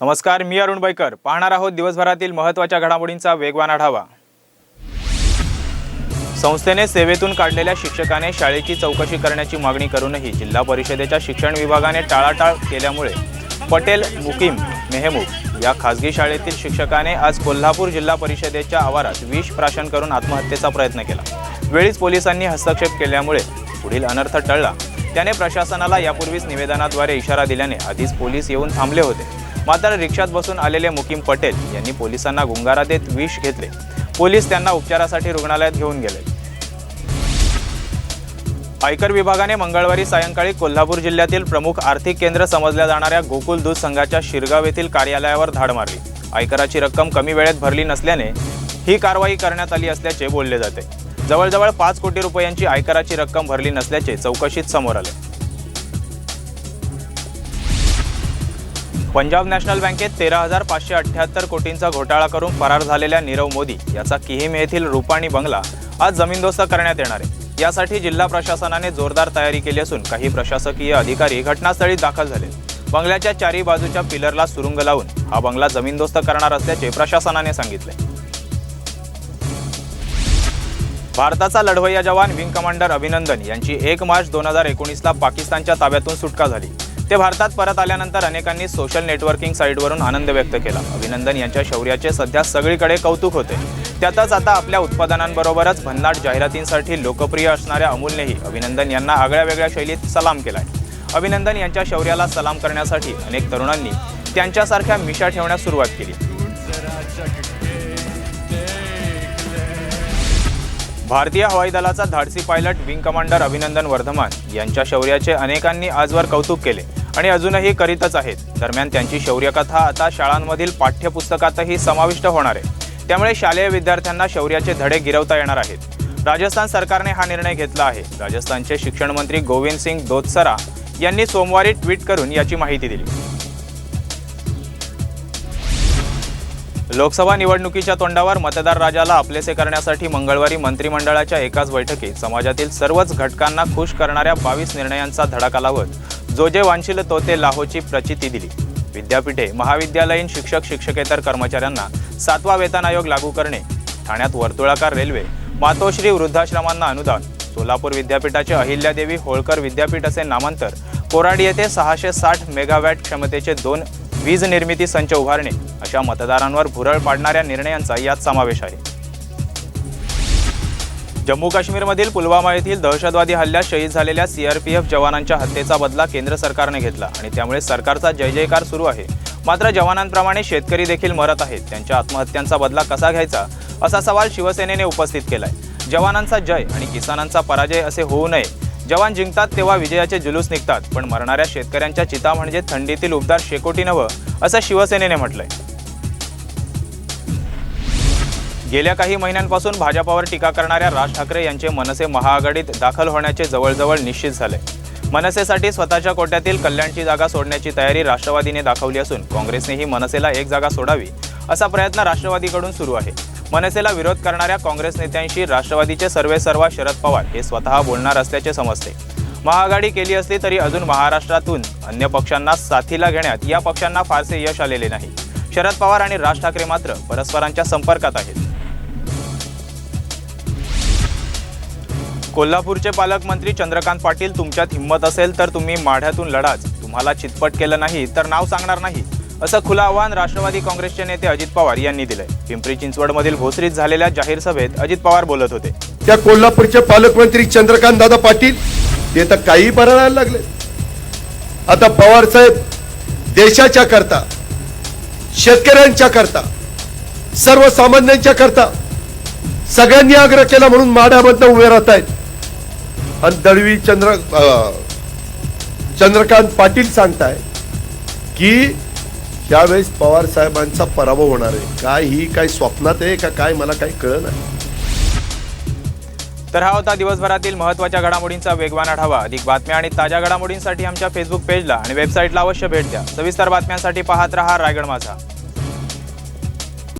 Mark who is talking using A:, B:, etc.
A: नमस्कार मी अरुण बैकर. पाहणार आहोत दिवसभरातील महत्त्वाच्या घडामोडींचा वेगवान आढावा. संस्थेने सेवेतून काढलेल्या शिक्षकाने शाळेची चौकशी करण्याची मागणी करूनही जिल्हा परिषदेच्या शिक्षण विभागाने टाळाटाळ केल्यामुळे पटेल मुकीम मेहमूद या खासगी शाळेतील शिक्षकाने आज कोल्हापूर जिल्हा परिषदेच्या आवारात विष प्राशन करून आत्महत्येचा प्रयत्न केला. वेळीच पोलिसांनी हस्तक्षेप केल्यामुळे पुढील अनर्थ टळला. त्याने प्रशासनाला यापूर्वीच निवेदनाद्वारे इशारा दिल्याने आधीच पोलीस येऊन थांबले होते. मात्र रिक्षात बसून आलेले मुकीम पटेल यांनी पोलिसांना गुंगारा देत विष घेतले. पोलीस त्यांना उपचारासाठी रुग्णालयात घेऊन गेले. आयकर विभागाने मंगळवारी सायंकाळी कोल्हापूर जिल्ह्यातील प्रमुख आर्थिक केंद्र समजल्या जाणाऱ्या गोकुल दूध संघाच्या शिरगाव येथील कार्यालयावर धाड मारली. आयकराची रक्कम कमी वेळेत भरली नसल्याने ही कारवाई करण्यात आली असल्याचे बोलले जाते. जवळजवळ पाच कोटी रुपयांची आयकराची रक्कम भरली नसल्याचे चौकशीत समोर आले. पंजाब नॅशनल बँकेत तेरा हजार पाचशे अठ्ठ्याहत्तर कोटींचा घोटाळा करून फरार झालेल्या नीरव मोदी याचा किहिम येथील रुपाणी बंगला आज जमीनदोस्त करण्यात येणार आहे. यासाठी जिल्हा प्रशासनाने जोरदार तयारी केली असून काही प्रशासकीय अधिकारी घटनास्थळी दाखल झाले. बंगल्याच्या चारी बाजूच्या पिलरला सुरुंग लावून हा बंगला जमीनदोस्त करणार असल्याचे प्रशासनाने सांगितले. भारताचा लढवय्या जवान विंग कमांडर अभिनंदन यांची एक मार्च दोन हजार एकोणीसला पाकिस्तानच्या ताब्यातून सुटका झाली. ते भारतात परत आल्यानंतर अनेकांनी सोशल नेटवर्किंग साईटवरून आनंद व्यक्त केला. अभिनंदन यांच्या शौर्याचे सध्या सगळीकडे कौतुक होते. त्यातच आता आपल्या उत्पादनांबरोबरच भन्नाट जाहिरातींसाठी लोकप्रिय असणाऱ्या अमूलनेही अभिनंदन यांना आगळ्या वेगळ्या शैलीत सलाम केलाय. अभिनंदन यांच्या शौर्याला सलाम करण्यासाठी अनेक तरुणांनी त्यांच्यासारख्या मिशा ठेवण्यास सुरुवात केली. भारतीय हवाई दलाचा धाडसी pilot wing commander Abhinandan Varthaman यांच्या शौर्याचे अनेकांनी आजवर कौतुक केले. आणि अजूनही करीतच आहेत. दरम्यान त्यांची शौर्यकथा आता शाळांमधील पाठ्यपुस्तकातही समाविष्ट होणार आहे. त्यामुळे शालेय विद्यार्थ्यांना शौर्याचे धडे गिरवता येणार आहेत. राजस्थान सरकारने हा निर्णय घेतला आहे. राजस्थानचे शिक्षण मंत्री गोविंद सिंग दोतसरा यांनी सोमवारी ट्विट करून याची माहिती दिली. लोकसभा निवडणुकीच्या तोंडावर मतदार राजाला आपलेसे करण्यासाठी मंगळवारी मंत्रिमंडळाच्या एकाच बैठकीत समाजातील सर्वच घटकांना खुश करणाऱ्या बावीस निर्णयांचा धडाका लावत जो जे वांशिल तो ते लाहोची प्रचिती दिली. विद्यापीठे महाविद्यालयीन शिक्षक शिक्षकेतर कर्मचाऱ्यांना सातवा वेतन आयोग लागू करणे ठाण्यात वर्तुळाकार रेल्वे मातोश्री वृद्धाश्रमांना अनुदान सोलापूर विद्यापीठाचे अहिल्यादेवी होळकर विद्यापीठ असे नामांतर कोराडी येथे सहाशे साठ मेगावॅट क्षमतेचे दोन वीज निर्मिती संच उभारणे अशा मतदारांवर भुरळ पाडणाऱ्या निर्णयांचा यात समावेश आहे. जम्मू काश्मीरमधील पुलवामा येथील दहशतवादी हल्ल्यात शहीद झालेल्या सीआरपीएफ जवानांच्या हत्येचा बदला केंद्र सरकारने घेतला आणि त्यामुळे सरकारचा जय जयकार सुरू आहे. मात्र जवानांप्रमाणे शेतकरी देखील मरत आहेत. त्यांच्या आत्महत्यांचा बदला कसा घ्यायचा असा सवाल शिवसेनेने उपस्थित केलाय. जवानांचा जय आणि किसानांचा पराजय असे होऊ नये. जवान जिंकतात तेव्हा विजयाचे जुलूस निघतात. पण मरणाऱ्या शेतकऱ्यांच्या चिता म्हणजे थंडीतील उबदार शेकोटी नवं असं शिवसेनेने म्हटलंय. गेल्या काही महिन्यांपासून भाजपावर टीका करणाऱ्या राज ठाकरे यांचे मनसे महाआघाडीत दाखल होण्याचे जवळजवळ निश्चित झाले. मनसेसाठी स्वतःच्या कोट्यातील कल्याणची जागा सोडण्याची तयारी राष्ट्रवादीने दाखवली असून काँग्रेसनेही मनसेला एक जागा सोडावी असा प्रयत्न राष्ट्रवादीकडून सुरू आहे. मनसेला विरोध करणाऱ्या काँग्रेस नेत्यांशी राष्ट्रवादीचे सर्वेसर्वा शरद पवार हे स्वतः बोलणार असल्याचे समजते. महाआघाडी केली असली तरी अजून महाराष्ट्रातून अन्य पक्षांना साथीला घेण्यात या पक्षांना फारसे यश आलेले नाही. शरद पवार आणि राज ठाकरे मात्र परस्परांच्या संपर्कात आहेत. कोल्हापूरचे पालकमंत्री चंद्रकांत पाटील तुमच्यात हिंमत असेल तर तुम्ही माढ्यातून लढाच. तुम्हाला चितपट केलं नाही तर नाव सांगणार नाही असं खुलं आव्हान राष्ट्रवादी काँग्रेसचे नेते अजित पवार यांनी दिलंय. पिंपरी चिंचवडमधील भोसरीत झालेल्या जाहीर सभेत अजित पवार बोलत होते.
B: त्या कोल्हापूरचे पालकमंत्री चंद्रकांत दादा पाटील ते तर काही बरायला लागले. आता पवार साहेब देशाच्या करता शेतकऱ्यांच्या करता सर्वसामान्यांच्या करता सगळ्यांनी आग्रह केला म्हणून माढ्यामधनं उभे राहत आहेत आणि दळवी चंद्र चंद्रकांत पाटील सांगताय की यावेळेस पवार साहेबांचा पराभव होणार आहे. काय ही काय स्वप्नात आहे का काय मला काही कळ नाही.
A: तर हा होता दिवसभरातील महत्त्वाच्या घडामोडींचा वेगवान आढावा. अधिक बातम्या आणि ताज्या घडामोडींसाठी आमच्या फेसबुक पेजला आणि वेबसाईटला अवश्य भेट द्या. सविस्तर बातम्यांसाठी पाहत रहा रायगड माझा.